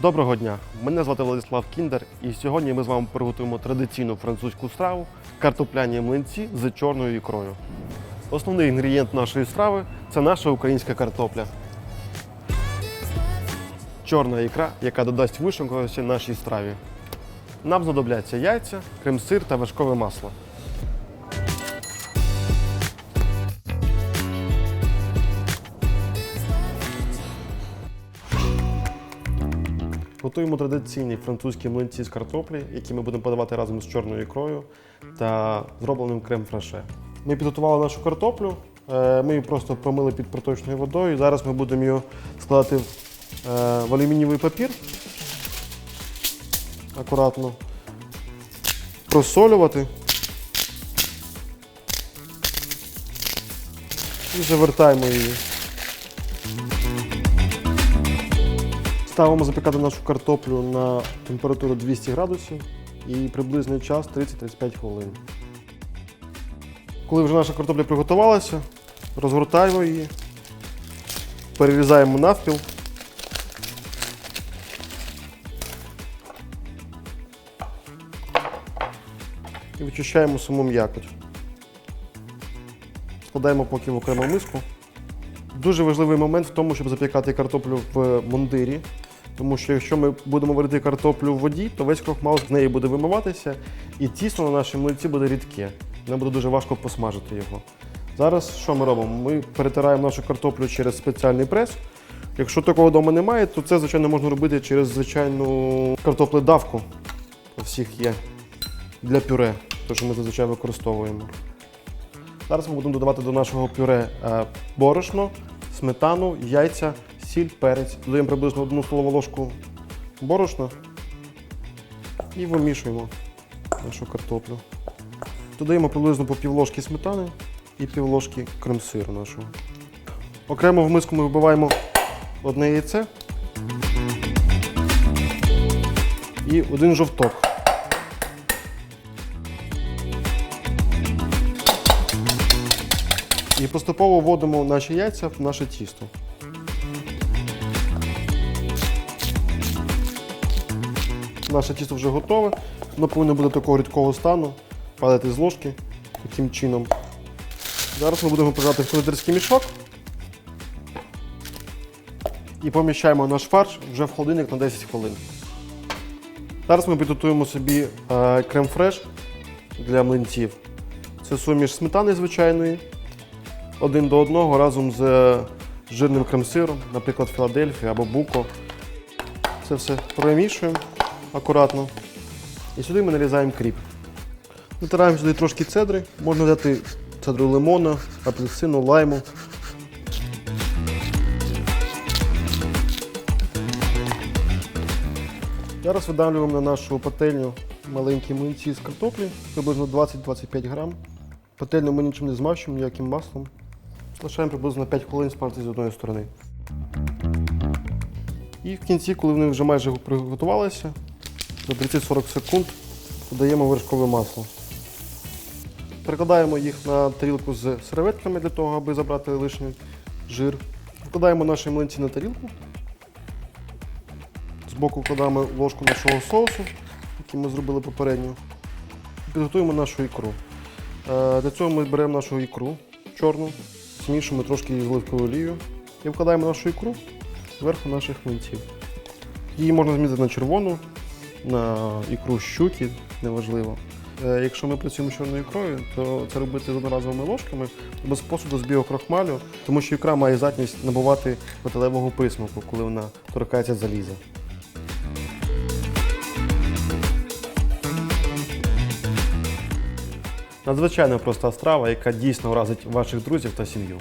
Доброго дня! Мене звати Владислав Кіндер, і сьогодні ми з вами приготуємо традиційну французьку страву картопляні млинці з чорною ікрою. Основний інгредієнт нашої страви це наша українська картопля. Чорна ікра, яка додасть вишуканості нашій страві. Нам знадобляться яйця, крем-сир та вершкове масло. Готуємо традиційні французькі млинці з картоплі, які ми будемо подавати разом з чорною ікрою та зробленим крем-фраше. Ми підготували нашу картоплю, е, ми її просто промили під проточною водою. Зараз ми будемо її складати е, в алюмінієвий папір. Акуратно. Просолювати. І завертаємо її. Ставимо запікати нашу картоплю на температуру 200 градусів і приблизний час 30-35 хвилин. Коли вже наша картопля приготувалася, розгортаємо її, перерізаємо навпіл. І вичищаємо саму м'якоть. Складаємо поки в окрему миску. Дуже важливий момент в тому, щоб запікати картоплю в мундирі. Тому що якщо ми будемо варити картоплю в воді, то весь крохмал з неї буде вимиватися, і тісто на нашій млинці буде рідке. Нам буде дуже важко посмажити його. Зараз що ми робимо? Ми перетираємо нашу картоплю через спеціальний прес. Якщо такого вдома немає, то це, звичайно, можна робити через звичайну картопледавку. У всіх є для пюре, те, що ми зазвичай використовуємо. Зараз ми будемо додавати до нашого пюре е, борошно, сметану, яйця, сіль, перець. Додаємо приблизно одну столову ложку борошна і вимішуємо нашу картоплю. Додаємо приблизно по півложки сметани і півложки крем-сиру нашого. Окремо в миску ми вбиваємо одне яйце і один жовток. І поступово вводимо наші яйця в наше тісто. Наше тісто вже готове. Воно повинно бути такого рідкого стану, падати з ложки таким чином. Зараз ми будемо прижати в кондитерський мішок і поміщаємо наш фарш вже в холодильник на 10 хвилин. Зараз ми підготуємо собі е, крем-фреш для млинців. Це суміш сметани звичайної, один до одного разом з е, жирним крем-сиром, наприклад, Філадельфія або Буко. Це все перемішуємо акуратно. І сюди ми нарізаємо кріп. Натираємо сюди трошки цедри. Можна взяти цедру лимона, апельсину, лайму. Зараз видавлюємо на нашу пательню маленькі млинці з картоплі, приблизно 20-25 грам. Пательню ми нічим не змащуємо, ніяким маслом. Лишаємо приблизно 5 хвилин спарти з одної сторони. І в кінці, коли вони вже майже приготувалися, за 30-40 секунд додаємо вершкове масло. Перекладаємо їх на тарілку з серветками для того, аби забрати лишній жир. Вкладаємо наші млинці на тарілку. Збоку вкладаємо ложку нашого соусу, який ми зробили попередньо. Підготуємо нашу ікру. Е, Для цього ми беремо нашу ікру чорну, змішуємо трошки її з оливковою олією і вкладаємо нашу ікру зверху наших млинців. Її можна змінити на червону, на ікру щуки, неважливо. Е, Якщо ми працюємо з чорною ікрою, то це робити з одноразовими ложками без посуду з біокрохмалю, тому що ікра має здатність набувати металевого присмаку, коли вона торкається заліза. Надзвичайно проста страва, яка дійсно вразить ваших друзів та сім'ю.